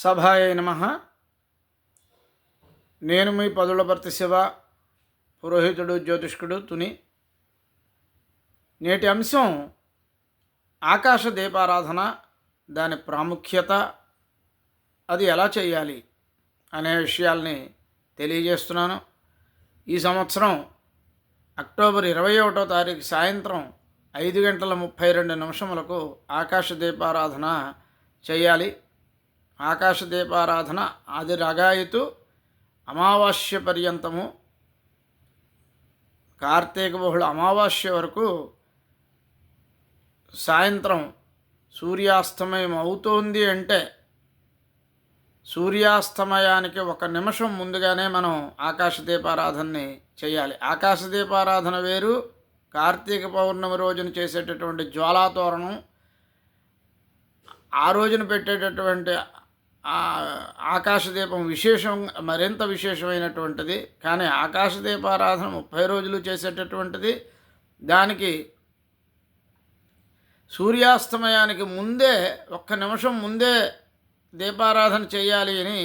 సభాయ నమ. నేను మీ పదులపర్తి శివ పురోహితుడు జ్యోతిష్కుడు తుని. నేటి అంశం ఆకాశ దీపారాధన దాని ప్రాముఖ్యత అది ఎలా చేయాలి అనే విషయాల్ని తెలియజేస్తున్నాను. ఈ సంవత్సరం అక్టోబర్ ఇరవై ఒకటో తారీఖు సాయంత్రం ఐదు గంటల ముప్పై రెండు నిమిషములకు ఆకాశ దీపారాధన చేయాలి. ఆకాశ దీపారాధన అది రగాయితు అమావాస్య పర్యంతము. కార్తీక బహుళ అమావాస్య వరకు సాయంత్రం సూర్యాస్తమయం అవుతోంది అంటే సూర్యాస్తమయానికి ఒక నిమిషం ముందుగానే మనం ఆకాశదీపారాధనని చేయాలి. ఆకాశదీపారాధన వేరు కార్తీక పౌర్ణమి రోజున చేసేటటువంటి జ్వాలాతోరణం ఆ రోజున పెట్టేటటువంటి ఆకాశదీపం విశేషం మరింత విశేషమైనటువంటిది. కానీ ఆకాశదీపారాధన ముప్పై రోజులు చేసేటటువంటిది. దానికి సూర్యాస్తమయానికి ముందే ఒక్క నిమిషం ముందే దీపారాధన చేయాలి అని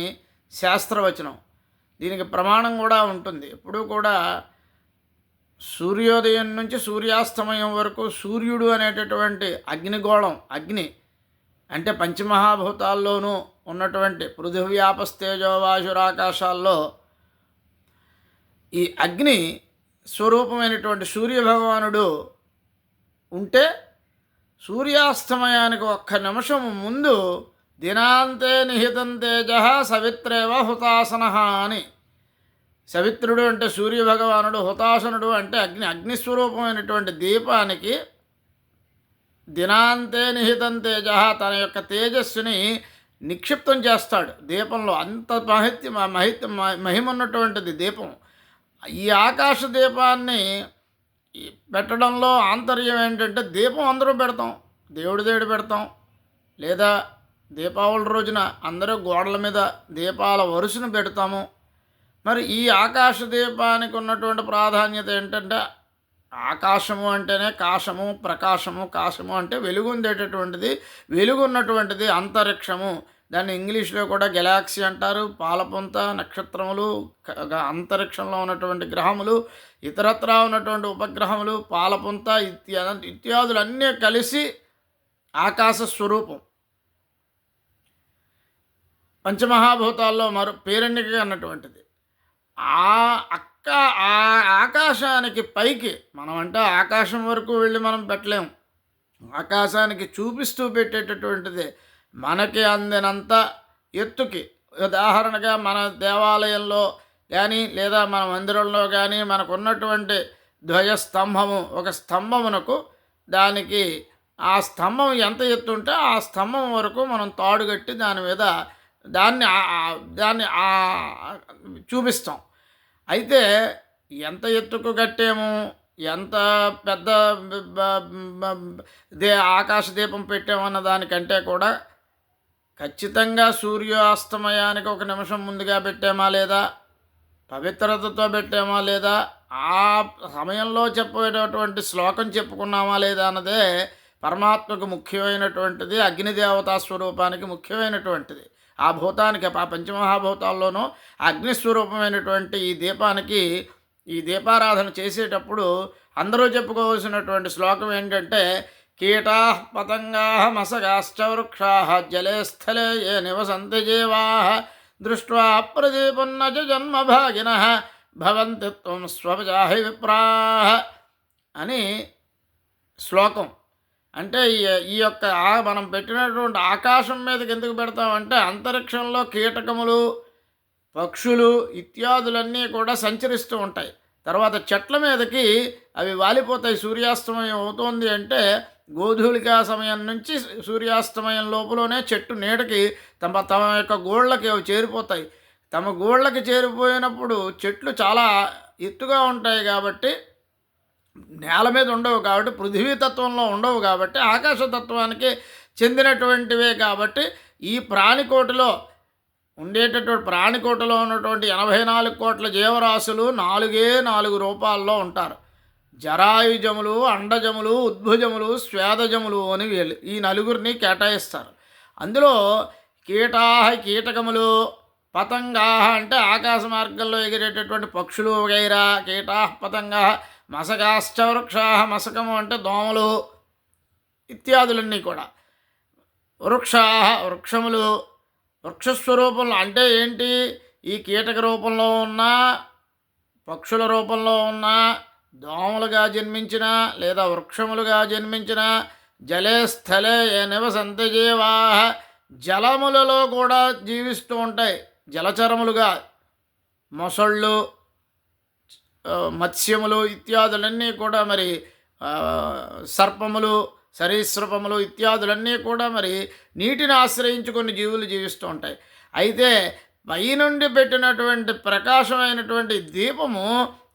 శాస్త్రవచనం. దీనికి ప్రమాణం కూడా ఉంటుంది. ఎప్పుడూ కూడా సూర్యోదయం నుంచి సూర్యాస్తమయం వరకు సూర్యుడు అనేటటువంటి అగ్నిగోళం అగ్ని అంటే పంచమహాభూతాల్లోనూ ఉన్నటువంటి పృథివ్యాపస్తేజోవాశురాకాశాల్లో ఈ అగ్ని స్వరూపమైనటువంటి సూర్యభగవానుడు ఉంటే సూర్యాస్తమయానికి ఒక్క నిమిషం ముందు దినాంతే నిహితం తేజ సవిత్రేవ హుతాసన అని. సవిత్రుడు అంటే సూర్యభగవానుడు హుతాసనుడు అంటే అగ్ని అగ్నిస్వరూపమైనటువంటి దీపానికి దినాంతే నిహితం తేజ తన యొక్క తేజస్సుని నిక్షిప్తం చేస్తాడు. దీపంలో అంత మహిత్య మహిమ ఉన్నటువంటిది దీపం. ఈ ఆకాశ దీపాన్ని పెట్టడంలో ఆంతర్యం ఏంటంటే దీపం అందరూ పెడతాం. దేవుడి దేవుడు పెడతాం. లేదా దీపావళి రోజున అందరూ గోడల మీద దీపాల వరుసను పెడతాము. మరి ఈ ఆకాశ దీపానికి ఉన్నటువంటి ప్రాధాన్యత ఏంటంటే ఆకాశము అంటేనే కాశము ప్రకాశము కాశము అంటే వెలుగు ఉండేటటువంటిది వెలుగు ఉన్నటువంటిది అంతరిక్షము. దాన్ని ఇంగ్లీష్లో కూడా గెలాక్సీ అంటారు. పాలపుంత నక్షత్రములు అంతరిక్షంలో ఉన్నటువంటి గ్రహములు ఇతరత్ర ఉన్నటువంటి ఉపగ్రహములు పాలపుంత ఇత్యాది ఇత్యాదులన్నీ కలిసి ఆకాశ స్వరూపం. పంచమహాభూతాల్లో మరో పేరెన్నిక అన్నటువంటిది. ఆ అక్క ఆ ఆకాశానికి పైకి మనం అంటే ఆకాశం వరకు వెళ్ళి మనం పెట్టలేము ఆకాశానికి చూపిస్తూ పెట్టేటటువంటిది మనకి అందినంత ఎత్తుకి. ఉదాహరణగా మన దేవాలయంలో కానీ లేదా మన మందిరంలో కానీ మనకు ఉన్నటువంటి ధ్వజస్తంభము ఒక స్తంభమునకు దానికి ఆ స్తంభం ఎంత ఎత్తు ఉంటే ఆ స్తంభం వరకు మనం తాడుగట్టి దాని మీద దాన్ని దాన్ని చూపిస్తాం. అయితే ఎంత ఎత్తుకు కట్టాము? ఎంత పెద్ద దే ఆకాశ దీపం పెట్టామన్న దానికంటే కూడా ఖచ్చితంగా సూర్యాస్తమయానికి ఒక నిమిషం ముందుగా పెట్టామా లేదా? పవిత్రతతో పెట్టామా లేదా? ఆ సమయంలో చెప్పేటటువంటి శ్లోకం చెప్పుకున్నామా లేదా అన్నదే పరమాత్మకు ముఖ్యమైనటువంటిది అగ్నిదేవతా స్వరూపానికి ముఖ్యమైనటువంటిది. ఆ భూతానికి ఆ పంచమహాభూతాల్లోనూ అగ్నిస్వరూపమైనటువంటి ఈ దీపానికి ఈ దీపారాధన చేసేటప్పుడు అందరూ చెప్పుకోవాల్సినటువంటి శ్లోకం ఏంటంటే కీటా పతంగా మసగాశ్చ వృక్షా జలే స్థలే ఏ నివసంతి జీవా దృష్ట్వా ప్రదీపన్న జన్మభాగిన భవంతి త్వం స్వజాహి విప్రా అని శ్లోకం. అంటే ఈ యొక్క మనం పెట్టినటువంటి ఆకాశం మీదకి ఎందుకు పెడతామంటే అంతరిక్షంలో కీటకములు పక్షులు ఇత్యాదులన్నీ కూడా సంచరిస్తూ ఉంటాయి. తర్వాత చెట్ల మీదకి అవి వాలిపోతాయి. సూర్యాస్తమయం అవుతోంది అంటే గోధూలికా సమయం నుంచి సూర్యాస్తమయం లోపలనే చెట్టు నీడకి తమ తమ యొక్క గోళ్ళకి అవి చేరిపోతాయి. తమ గోళ్ళకి చేరిపోయినప్పుడు చెట్లు చాలా ఎత్తుగా ఉంటాయి కాబట్టి నేల మీద ఉండవు కాబట్టి పృథివీ తత్వంలో ఉండవు కాబట్టి ఆకాశతత్వానికి చెందినటువంటివే కాబట్టి ఈ ప్రాణికోటిలో ఉండేటటువంటి ప్రాణికోటలో ఉన్నటువంటి ఎనభై నాలుగు కోట్ల జీవరాశులు నాలుగే నాలుగు రూపాల్లో ఉంటారు. జరాయుజములు అండజములు ఉద్భుజములు స్వేదజములు అని వీళ్ళు ఈ నలుగురిని కేటాయిస్తారు. అందులో కీటాహ కీటకములు పతంగా అంటే ఆకాశ మార్గంలో ఎగిరేటటువంటి పక్షులు వగైరా కీటాహ పతంగా మసకాశ్చ మసకము అంటే దోమలు ఇత్యాదులన్నీ కూడా. వృక్షాహ వృక్షములు వృక్షస్వరూపంలో అంటే ఏంటి? ఈ కీటక రూపంలో ఉన్న పక్షుల రూపంలో ఉన్న దోమలుగా జన్మించిన లేదా వృక్షములుగా జన్మించిన జలే స్థలే ఏ నివసంత జీవాహ జలములలో కూడా జీవిస్తూ ఉంటాయి. జలచరములుగా మొసళ్ళు మత్స్యములు ఇత్యాదులన్నీ కూడా మరి సర్పములు సరీసృపములు ఇత్యాదులన్నీ కూడా మరి నీటిని ఆశ్రయించుకొని జీవులు జీవిస్తూ ఉంటాయి. అయితే పైనుండి పెట్టినటువంటి ప్రకాశమైనటువంటి దీపము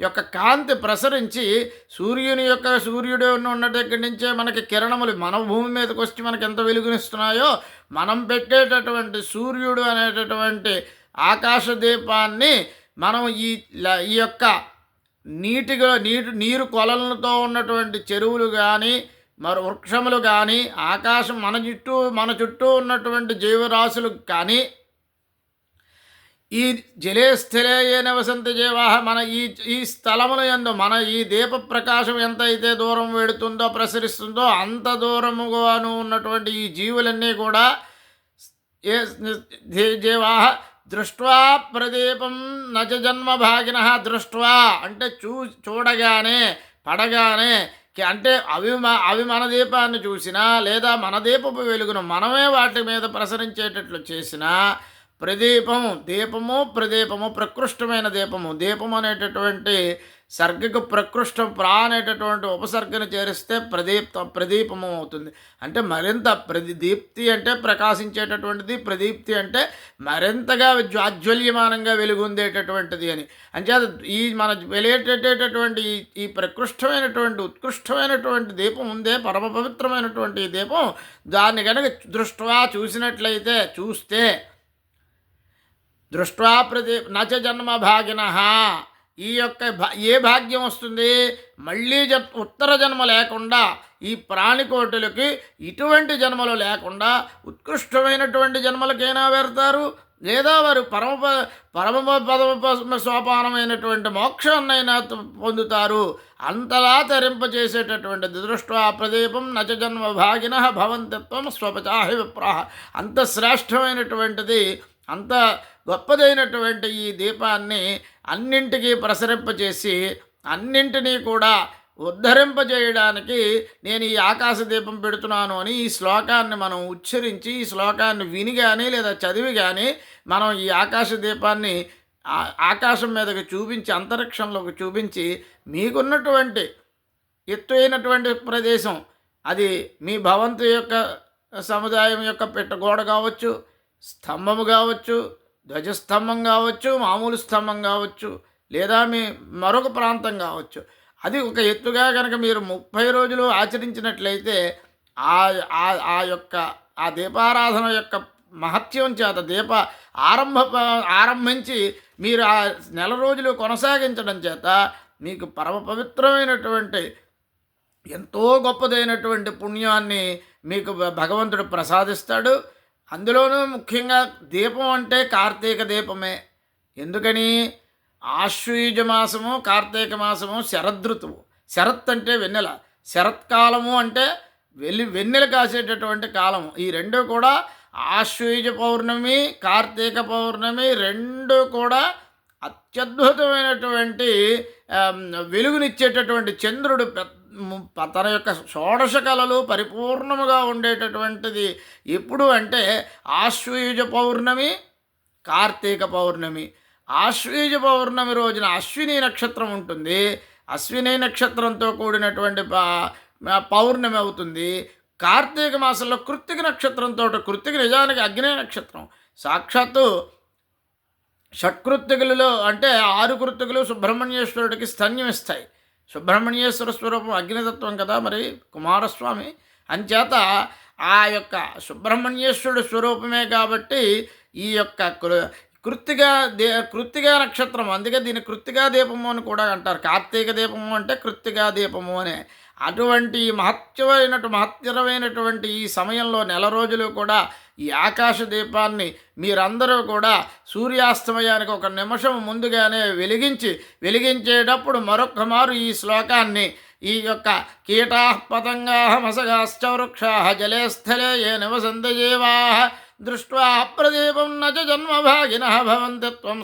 యొక్క కాంతి ప్రసరించి సూర్యుని యొక్క సూర్యుడు ఉన్న దగ్గర నుంచే మనకి కిరణములు మన భూమి మీదకి వచ్చి మనకి ఎంత వెలుగునిస్తున్నాయో మనం పెట్టేటటువంటి సూర్యుడు అనేటటువంటి ఆకాశ దీపాన్ని మనం ఈ ల- ఈ యొక్క నీటిగా నీటి నీరు కొలలతో ఉన్నటువంటి చెరువులు కానీ మరి వృక్షములు కానీ ఆకాశం మన చుట్టూ మన చుట్టూ ఉన్నటువంటి జీవరాశులు కానీ ఈ జలే స్థిలే ఏ నివసంతి జీవాహ మన ఈ ఈ స్థలముల ఎందు మన ఈ దీప ప్రకాశం ఎంత అయితే దూరం వెడుతుందో ప్రసరిస్తుందో అంత దూరముగాను ఉన్నటువంటి ఈ జీవులన్నీ కూడా ఏ జీవాహ దృష్ట్వా ప్రదీపం నచ జన్మ భాగిన దృష్ట్వా అంటే చూ చూడగానే పడగానే అంటే అవి మ- అవి మన దీపాన్ని చూసినా లేదా మన దీపపు వెలుగును మనమే వాటి మీద ప్రసరించేటట్లు చేసినా ప్రదీపము దీపము ప్రదీపము ప్రకృష్టమైన దీపము. దీపం అనేటటువంటి సర్గకు ప్రకృష్టం ప్రా అనేటటువంటి ఉపసర్గను చేరిస్తే ప్రదీప్త ప్రదీపము అవుతుంది. అంటే మరింత ప్రది దీప్తి అంటే ప్రకాశించేటటువంటిది ప్రదీప్తి అంటే మరింతగా జ్వాజ్వల్యమానంగా వెలుగొందేటటువంటిది అని. అంచేత ఈ మన వెలిగేటటువంటి ఈ ఈ ప్రకృష్టమైనటువంటి ఉత్కృష్టమైనటువంటి దీపం ఉందే పరమ పవిత్రమైనటువంటి దీపం. దాన్ని కనుక దృష్ట్వా చూసినట్లయితే చూస్తే దృష్ట్వా ప్రతి నచ జన్మ భాగిన. ఈ యొక్క భా- ఏ భాగ్యం వస్తుంది? మళ్ళీ జ ఉత్తర జన్మ లేకుండా ఈ ప్రాణికోటులకి ఇటువంటి జన్మలు లేకుండా ఉత్కృష్టమైనటువంటి జన్మలకైనా వెళ్తారు లేదా వారు పరమ పరమ పదమ సోపానమైనటువంటి మోక్షాన్నైనా పొందుతారు? అంతలా తరింపచేసేటటువంటి దృష్ట్వా ప్రదీపం నచ జన్మ భాగిన భవంతత్వం స్వపచాహి విప్రాహ. అంత శ్రేష్టమైనటువంటిది అంత గొప్పదైనటువంటి ఈ దీపాన్ని అన్నింటికీ ప్రసరింపజేసి అన్నింటినీ కూడా ఉద్ధరింపజేయడానికి నేను ఈ ఆకాశ దీపం పెడుతున్నాను అని ఈ శ్లోకాన్ని మనం ఉచ్చరించి ఈ శ్లోకాన్ని విని కానీ లేదా చదివి కానీ మనం ఈ ఆకాశ దీపాన్ని ఆకాశం మీదకి చూపించి అంతరిక్షంలోకి చూపించి మీకున్నటువంటి ఎత్తు అయినటువంటి ప్రదేశం అది మీ భవంతు యొక్క సముదాయం యొక్క పెట్టగోడ కావచ్చు స్తంభము కావచ్చు ధ్వజస్తంభం కావచ్చు మామూలు స్తంభం కావచ్చు లేదా మీ మరొక ప్రాంతం కావచ్చు. అది ఒక ఎత్తుగా కనుక మీరు ముప్పై రోజులు ఆచరించినట్లయితే ఆ ఆ- యొక్క ఆ దీపారాధన యొక్క మహత్యం చేత దీప ఆరంభ ఆరంభించి మీరు ఆ నెల రోజులు కొనసాగించడం చేత మీకు పరమ పవిత్రమైనటువంటి ఎంతో గొప్పదైనటువంటి పుణ్యాన్ని మీకు భ- భగవంతుడు ప్రసాదిస్తాడు. అందులోనూ ముఖ్యంగా దీపం అంటే కార్తీక దీపమే. ఎందుకని? ఆశ్వయుజ మాసము కార్తీక మాసము శరదృతువు శరత్ అంటే వెన్నెల. శరత్కాలము అంటే వెల్లి వెన్నెల కాసేటటువంటి కాలం ఈ రెండు కూడా ఆశ్వీజ పౌర్ణమి కార్తీక పౌర్ణమి రెండు కూడా అత్యద్భుతమైనటువంటి వెలుగునిచ్చేటటువంటి చంద్రుడు పెద్ద తన యొక్క షోడశ కళలు పరిపూర్ణముగా ఉండేటటువంటిది ఎప్పుడు అంటే ఆశ్వయుజ పౌర్ణమి కార్తీక పౌర్ణమి. ఆశ్వయుజ పౌర్ణమి రోజున అశ్విని నక్షత్రం ఉంటుంది. అశ్విని నక్షత్రంతో కూడినటువంటి పౌర్ణమి అవుతుంది. కార్తీక మాసంలో కృత్తిక నక్షత్రంతో కృత్తిక నిజానికి అగ్ని నక్షత్రం. సాక్షాత్తు షట్కృత్తికులలో అంటే ఆరు కృత్తికులు సుబ్రహ్మణ్యేశ్వరుడికి స్తన్యం ఇస్తాయి సుబ్రహ్మణ్యేశ్వర స్వరూపం అగ్నితత్వం కదా మరి కుమారస్వామి. అంచేత ఆ యొక్క సుబ్రహ్మణ్యేశ్వరుడు స్వరూపమే కాబట్టి ఈ యొక్క కృత్తిగా దే కృత్తిగా నక్షత్రం అందుకే దీన్ని కృత్తిగా దీపము అని కూడా అంటారు. కార్తీక దీపము అంటే కృత్తిగా దీపము అనే అటువంటి మహత్యమైనటు మహత్తరమైనటువంటి ఈ సమయంలో నెల రోజులు కూడా ఈ ఆకాశ దీపాన్ని మీరందరూ కూడా సూర్యాస్తమయానికి ఒక నిమిషం ముందుగానే వెలిగించి వెలిగించేటప్పుడు మరొక మారు ఈ శ్లోకాన్ని ఈ యొక్క కీటా పతంగా మసగాశ్చ వృక్షాహ జలే స్థలే ఏ నివసంతజీవా దృష్ట్వా ప్రదీపం నచ జన్మభాగిన భవంతి త్వం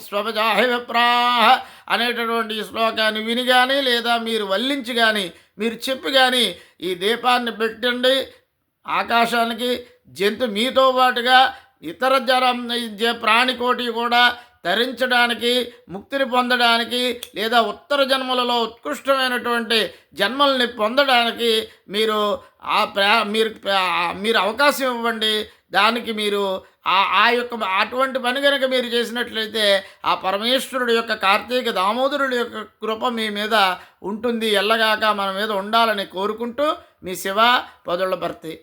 విప్రాహ అనేటటువంటి ఈ శ్లోకాన్ని విని కానీ లేదా మీరు వల్లించి కానీ మీరు చెప్పి కానీ ఈ దీపాన్ని పెట్టండి. ఆకాశానికి జంతు మీతో పాటుగా ఇతర జరం ప్రాణికోటి కూడా తరించడానికి ముక్తిని పొందడానికి లేదా ఉత్తర జన్మలలో ఉత్కృష్టమైనటువంటి జన్మల్ని పొందడానికి మీరు ఆ ప్రా మీరు మీరు అవకాశం ఇవ్వండి. దానికి మీరు ఆ ఆ యొక్క అటువంటి పని కనుక మీరు చేసినట్లయితే ఆ పరమేశ్వరుడు యొక్క కార్తీక దామోదరుడు యొక్క కృప మీ మీద ఉంటుంది. ఎల్లగాక మన మీద ఉండాలని కోరుకుంటూ మీ శివ పదుళ్ళ భర్తీ.